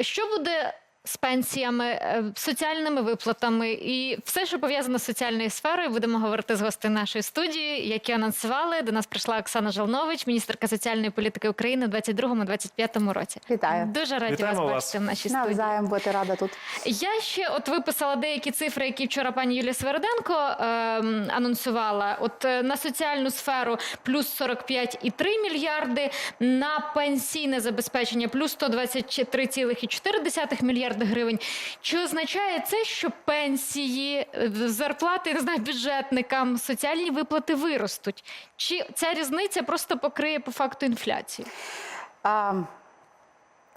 Що буде з пенсіями, е, соціальними виплатами і все, що пов'язано з соціальною сферою, будемо говорити з гостей нашої студії, які анонсували. До нас прийшла Оксана Жалнович, міністерка соціальної політики України у 22-25 році. Вітаю. Дуже раді Вітаємо вас вас. бачити в нашій студії. Навзаєм бути рада тут. Я ще от виписала деякі цифри, які вчора пані Юлія Сверденко ем, анонсувала. От е, на соціальну сферу плюс 45,3 мільярди, на пенсійне забезпечення плюс 123,4 мільярди гривень. Чи означає це, що пенсії, е, зарплати, не знаю, бюджетникам, соціальні виплати виростуть? Чи ця різниця просто покриє по факту інфляцію? А,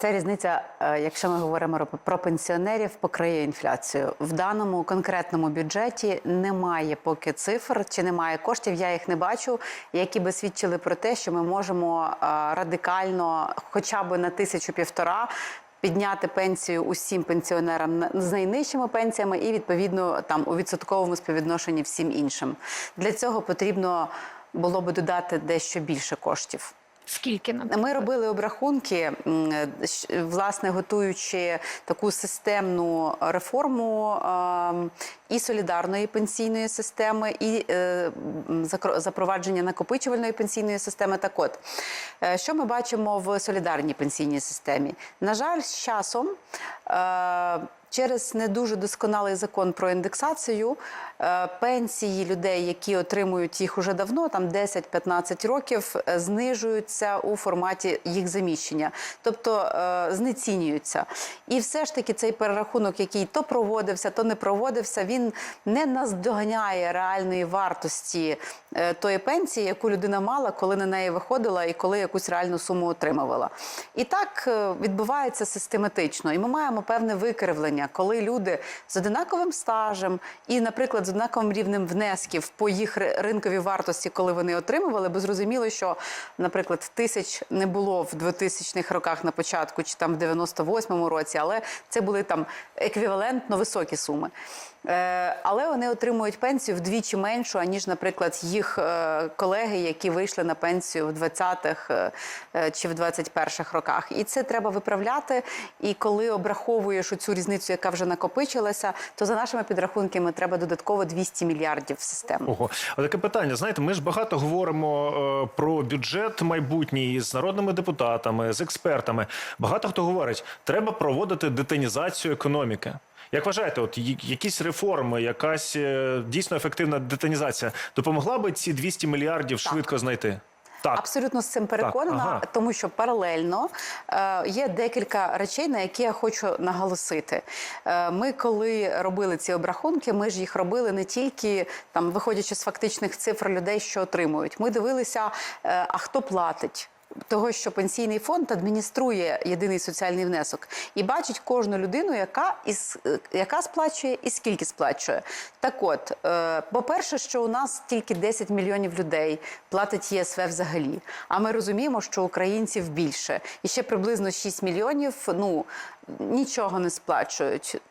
Ця різниця, е, якщо ми говоримо про пенсіонерів, покриє інфляцію. В даному конкретному бюджеті немає поки цифр чи немає коштів. Я їх не бачу, які би свідчили про те, що ми можемо е, радикально, хоча б на тисячу півтора. Підняти пенсію усім пенсіонерам з найнижчими пенсіями і відповідно там у відсотковому співвідношенні всім іншим. Для цього потрібно було би додати дещо більше коштів. Скільки наприклад? Ми робили обрахунки, власне, готуючи таку системну реформу і солідарної пенсійної системи, і е, запровадження накопичувальної пенсійної системи. Так от, е, що ми бачимо в солідарній пенсійній системі? На жаль, з часом. Через не дуже досконалий закон про індексацію е, пенсії людей, які отримують їх уже давно, там 10-15 років, е, знижуються у форматі їх заміщення, тобто е, знецінюються. І все ж таки цей перерахунок, який то проводився, то не проводився, він не наздоганяє реальної вартості тої пенсії, яку людина мала, коли на неї виходила і коли якусь реальну суму отримувала. І так відбувається систематично. І ми маємо певне викривлення, коли люди з одинаковим стажем і, наприклад, з однаковим рівнем внесків по їх ри- ринковій вартості, коли вони отримували, бо зрозуміло, що, наприклад, тисяч не було в 2000-х роках на початку, чи там в 98-му році, але це були там еквівалентно високі суми. Е, Але вони отримують пенсію вдвічі меншу, аніж, наприклад, їх е, колеги, які вийшли на пенсію в 20-х е, чи в 21-х роках. І це треба виправляти. І коли обраховуєш цю різницю, яка вже накопичилася, то за нашими підрахунками треба додатково 200 мільярдів в систему. Ого, а таке питання. Знаєте, ми ж багато говоримо про бюджет майбутній з народними депутатами, з експертами. Багато хто говорить, треба проводити детанізацію економіки. Як вважаєте, от якісь реформи, якась е, дійсно ефективна детанізація допомогла би ці 200 мільярдів швидко знайти? Так. Абсолютно з цим переконана, ага. тому що паралельно е, є декілька речей, на які я хочу наголосити. Е, ми, коли робили ці обрахунки, ми ж їх робили не тільки там, виходячи з фактичних цифр людей, що отримують. Ми дивилися, е, а хто платить. Того, що пенсійний фонд адмініструє єдиний соціальний внесок і бачить кожну людину, яка із яка сплачує і скільки сплачує. Так от, е, по-перше, що у нас тільки 10 мільйонів людей платить ЄСВ взагалі. А ми розуміємо, що українців більше. І ще приблизно 6 мільйонів ну нічого не сплачують.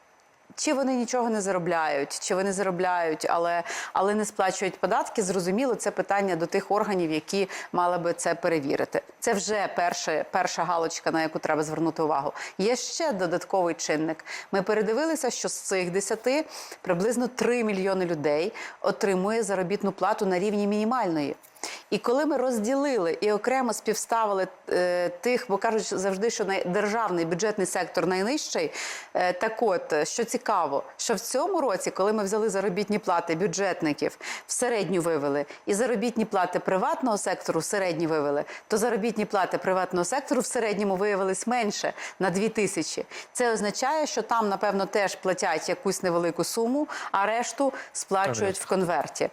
Чи вони нічого не заробляють, чи вони заробляють, але, але не сплачують податки, зрозуміло, це питання до тих органів, які мали би це перевірити. Це вже перша, перша галочка, на яку треба звернути увагу. Є ще додатковий чинник. Ми передивилися, що з цих 10 приблизно 3 мільйони людей отримує заробітну плату на рівні мінімальної. І коли ми розділили і окремо співставили е, тих, бо кажуть завжди, що державний бюджетний сектор найнижчий. Е, так от, що цікаво, що в цьому році, коли ми взяли заробітні плати бюджетників, в середню вивели, і заробітні плати приватного сектору в середню вивели, то заробітні плати приватного сектору в середньому виявились менше на 2 тисячі. Це означає, що там, напевно, теж платять якусь невелику суму, а решту сплачують в конверті.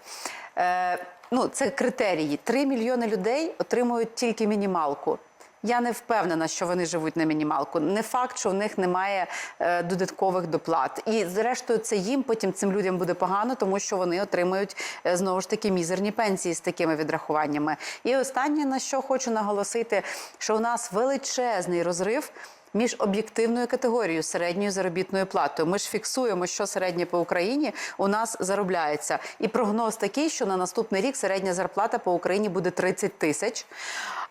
Е, ну, це критерії. Три мільйони людей отримують тільки мінімалку. Я не впевнена, що вони живуть на мінімалку. Не факт, що в них немає е, додаткових доплат. І зрештою, це їм потім цим людям буде погано, тому що вони отримують е, знову ж таки мізерні пенсії з такими відрахуваннями. І останнє на що хочу наголосити, що у нас величезний розрив між об'єктивною категорією середньою заробітною платою. Ми ж фіксуємо, що середнє по Україні у нас заробляється. І прогноз такий, що на наступний рік середня зарплата по Україні буде 30 тисяч,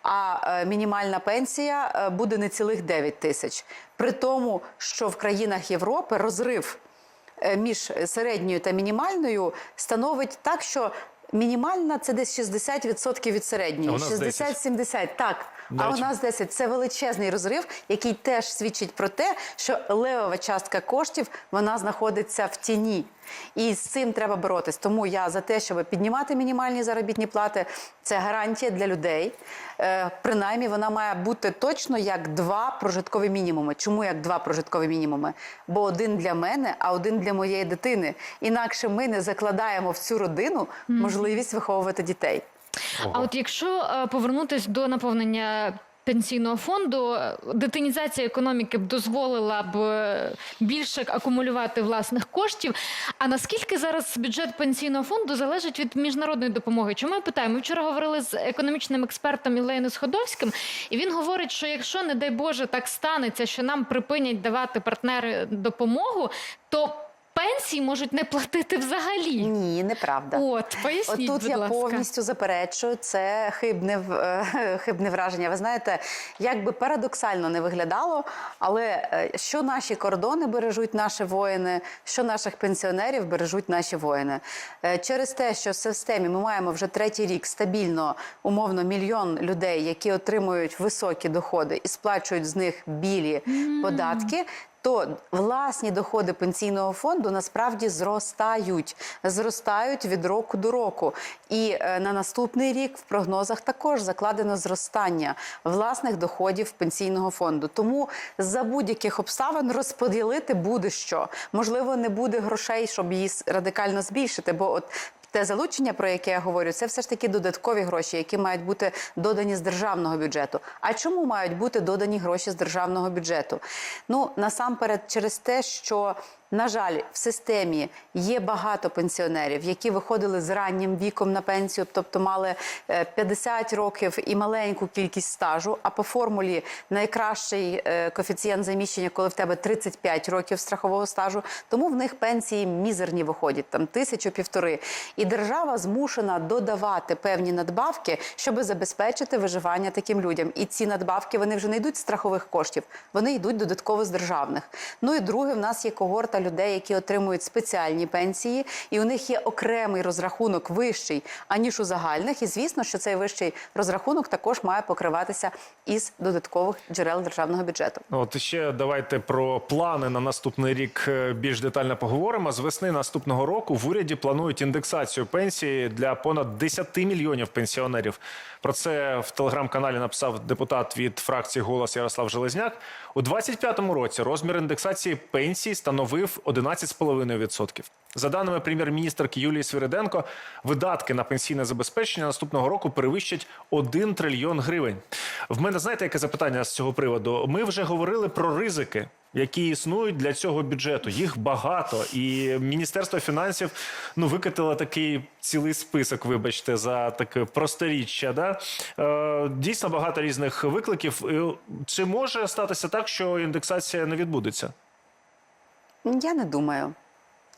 а е, мінімальна пенсія е, буде не цілих 9 тисяч. При тому, що в країнах Європи розрив е, між середньою та мінімальною становить так, що мінімальна це десь 60% від середньої. у нас 60-70, так. А у нас 10 це величезний розрив, який теж свідчить про те, що левова частка коштів вона знаходиться в тіні. І з цим треба боротись. Тому я за те, щоб піднімати мінімальні заробітні плати, це гарантія для людей. Е, принаймні, вона має бути точно як два прожиткові мінімуми. Чому як два прожиткові мінімуми? Бо один для мене, а один для моєї дитини. Інакше ми не закладаємо в цю родину можливість виховувати дітей. А от якщо е, повернутись до наповнення пенсійного фонду, детинізація економіки б дозволила б е, більше акумулювати власних коштів. А наскільки зараз бюджет пенсійного фонду залежить від міжнародної допомоги? Чому я питаю? Ми вчора говорили з економічним експертом Ілеєю Сходовським, і він говорить, що якщо, не дай Боже, так станеться, що нам припинять давати партнери допомогу, то пенсії можуть не платити взагалі. Ні, неправда. От, поясніть, Отут будь я ласка. повністю заперечую. Це хибне, е, хибне враження. Ви знаєте, як би парадоксально не виглядало, але е, що наші кордони бережуть наші воїни, що наших пенсіонерів бережуть наші воїни. Е, Через те, що в системі ми маємо вже третій рік стабільно, умовно, мільйон людей, які отримують високі доходи і сплачують з них білі податки. То власні доходи пенсійного фонду насправді зростають, зростають від року до року. І е, на наступний рік в прогнозах також закладено зростання власних доходів пенсійного фонду. Тому за будь-яких обставин розподілити буде що. Можливо, не буде грошей, щоб її радикально збільшити, бо от. Те залучення, про яке я говорю, це все ж таки додаткові гроші, які мають бути додані з державного бюджету. А чому мають бути додані гроші з державного бюджету? Ну насамперед, через те, що на жаль, в системі є багато пенсіонерів, які виходили з раннім віком на пенсію, тобто мали е, 50 років і маленьку кількість стажу. А по формулі найкращий е, коефіцієнт заміщення, коли в тебе 35 років страхового стажу, тому в них пенсії мізерні виходять, там тисячу півтори. І держава змушена додавати певні надбавки, щоб забезпечити виживання таким людям. І ці надбавки вони вже не йдуть з страхових коштів, вони йдуть додатково з державних. Ну і друге, в нас є когорта людей, які отримують спеціальні пенсії, і у них є окремий розрахунок вищий аніж у загальних. І звісно, що цей вищий розрахунок також має покриватися із додаткових джерел державного бюджету. От ще давайте про плани на наступний рік е, більш детально поговоримо. З весни наступного року в уряді планують індексацію пенсії для понад 10 мільйонів пенсіонерів. Про це в телеграм-каналі написав депутат від фракції Голос Ярослав Железняк. У 25-му році розмір індексації пенсії становив 11,5%. За даними прем'єр-міністрки Юлії Свириденко, видатки на пенсійне забезпечення наступного року перевищать 1 трильйон гривень. В мене знаєте, яке запитання з цього приводу? Ми вже говорили про ризики. Які існують для цього бюджету, їх багато, і Міністерство фінансів ну викатило такий цілий список. Вибачте, за таке просторіччя. Да? Е, дійсно багато різних викликів. Чи може статися так, що індексація не відбудеться? Я не думаю.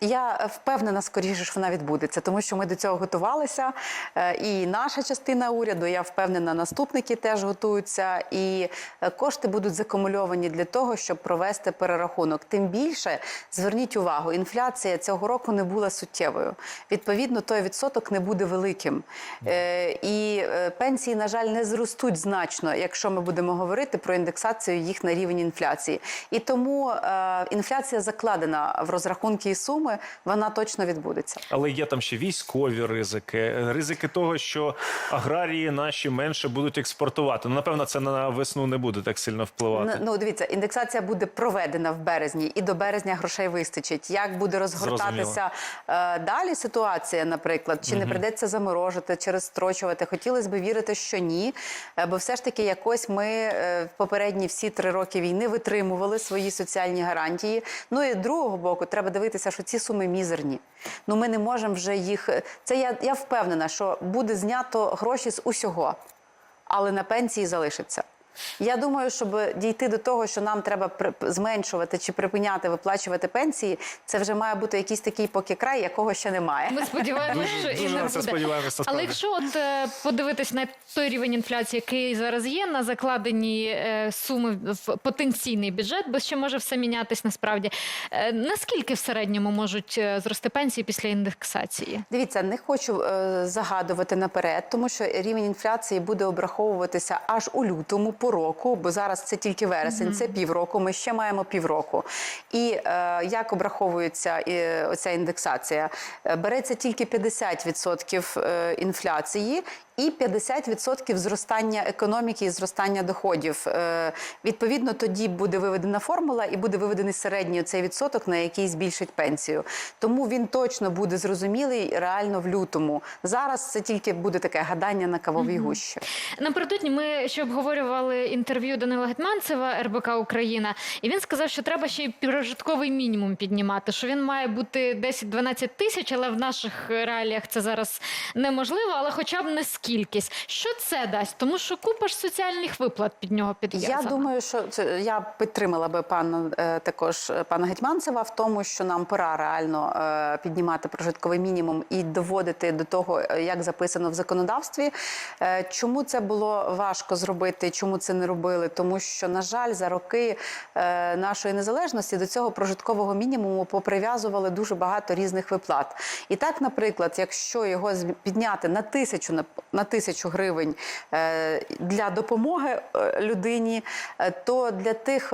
Я впевнена, скоріше, що вона відбудеться, тому що ми до цього готувалися. Е, І наша частина уряду, я впевнена, наступники теж готуються, і е, кошти будуть закумульовані для того, щоб провести перерахунок. Тим більше зверніть увагу, інфляція цього року не була суттєвою. Відповідно, той відсоток не буде великим. Е, І пенсії, на жаль, не зростуть значно, якщо ми будемо говорити про індексацію їх на рівень інфляції. І тому інфляція закладена в розрахунки і суми, вона точно відбудеться. Але є там ще військові ризики, ризики того, що аграрії наші менше будуть експортувати. Ну, напевно, це на весну не буде так сильно впливати. Ну, ну дивіться, індексація буде проведена в березні, і до березня грошей вистачить. Як буде розгортатися е, далі ситуація, наприклад, чи не прийдеться заморожити чи розстрочувати? Хотілося б вірити, що ні. Е, бо все ж таки, якось ми е, в попередні всі три роки війни витримували свої соціальні гарантії. Ну і другого боку, треба дивитися, що ці суми мізерні. Ну ми не можемо вже їх. Це я, я впевнена, що буде знято гроші з усього, але на пенсії залишиться. Я думаю, щоб дійти до того, що нам треба при- зменшувати чи припиняти виплачувати пенсії, це вже має бути якийсь такий поки край, якого ще немає. Ми сподіваємося, що і не це буде. сподіваємося. Але якщо от е, подивитись на той рівень інфляції, який зараз є, на закладені е, суми в потенційний бюджет, бо ще може все мінятись насправді. Е, наскільки в середньому можуть зрости пенсії після індексації? Дивіться, не хочу загадувати наперед, тому що рівень інфляції буде обраховуватися аж у лютому по року, бо зараз це тільки вересень, це півроку. Ми ще маємо півроку. І е, як обраховується е, оця індексація? Е, Береться тільки 50% е, інфляції. І 50% зростання економіки і зростання доходів. Е, відповідно, тоді буде виведена формула і буде виведений середній цей відсоток, на який збільшить пенсію. Тому він точно буде зрозумілий реально в лютому. Зараз це тільки буде таке гадання на кавовій гущі. Напередодні ми ще обговорювали інтерв'ю Данила Гетманцева РБК Україна, і він сказав, що треба ще й прожитковий мінімум піднімати. Що він має бути 10-12 тисяч, але в наших реаліях це зараз неможливо, але хоча б не скількись. Що це дасть? Тому що купа ж соціальних виплат під нього підв'язана. Я думаю, що це я підтримала би пана е, також е, пана Гетьманцева в тому, що нам пора реально е, піднімати прожитковий мінімум і доводити до того, як записано в законодавстві. Чому це було важко зробити? Чому це не робили? Тому що, на жаль, за роки е, нашої незалежності до цього прожиткового мінімуму поприв'язували дуже багато різних виплат. І так, наприклад, якщо його підняти на тисячу на, тисячу гривень е, для допомоги е, людині, то для тих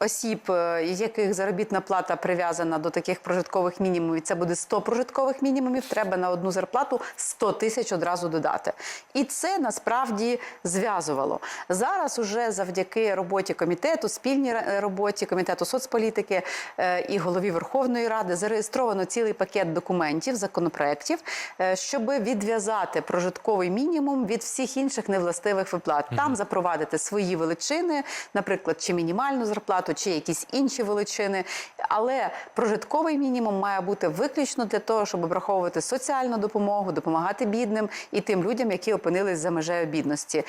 осіб, яких заробітна плата прив'язана до таких прожиткових мінімумів, це буде 100 прожиткових мінімумів, треба на одну зарплату 100 тисяч одразу додати. І це насправді зв'язувало. Зараз уже завдяки роботі комітету, спільній роботі комітету соцполітики е, і голові Верховної Ради зареєстровано цілий пакет документів, законопроєктів, е, щоб відв'язати прожитковий мінімум від всіх інших невластивих виплат. Там запровадити свої величини, наприклад, чи мінімальну зарплату, чи якісь інші величини. Але прожитковий мінімум має бути виключно для того, щоб обраховувати соціальну допомогу, допомагати бідним і тим людям, які опинились за межею бідності.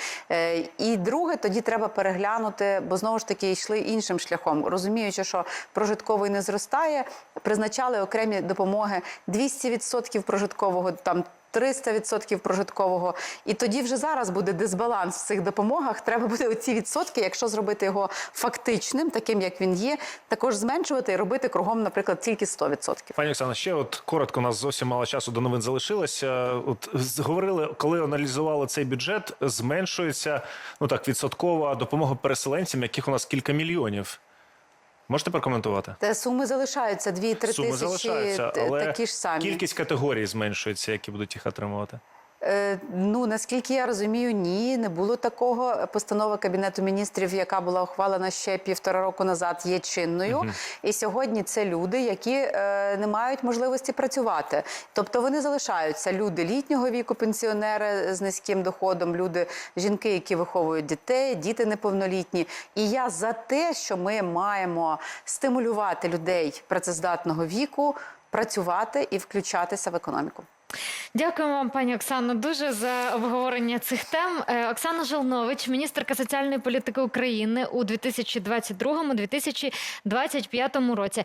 І друге, тоді треба переглянути, бо знову ж таки йшли іншим шляхом, розуміючи, що прожитковий не зростає, призначали окремі допомоги 200% прожиткового там. 300% прожиткового, і тоді вже зараз буде дисбаланс в цих допомогах. Треба буде оці відсотки, якщо зробити його фактичним, таким як він є, також зменшувати і робити кругом, наприклад, тільки 100%. Пані Оксана, ще от коротко, у нас зовсім мало часу до новин залишилося. От говорили, коли аналізували цей бюджет, зменшується ну так відсоткова допомога переселенцям, яких у нас кілька мільйонів. Можете прокоментувати? Те суми залишаються 2-3 тисячі залишаються, але такі ж самі. кількість категорій зменшується, які будуть їх отримувати. Е, Ну наскільки я розумію, ні, не було такого. Постанова кабінету міністрів, яка була ухвалена ще півтора року назад, є чинною. І сьогодні це люди, які е, не мають можливості працювати. Тобто вони залишаються люди літнього віку, пенсіонери з низьким доходом, люди, жінки, які виховують дітей, діти неповнолітні. І я за те, що ми маємо стимулювати людей працездатного віку, працювати і включатися в економіку. Дякуємо вам, пані Оксано, дуже за обговорення цих тем. Е, Оксана Жилнович, міністерка соціальної політики України у 2022-2025 році.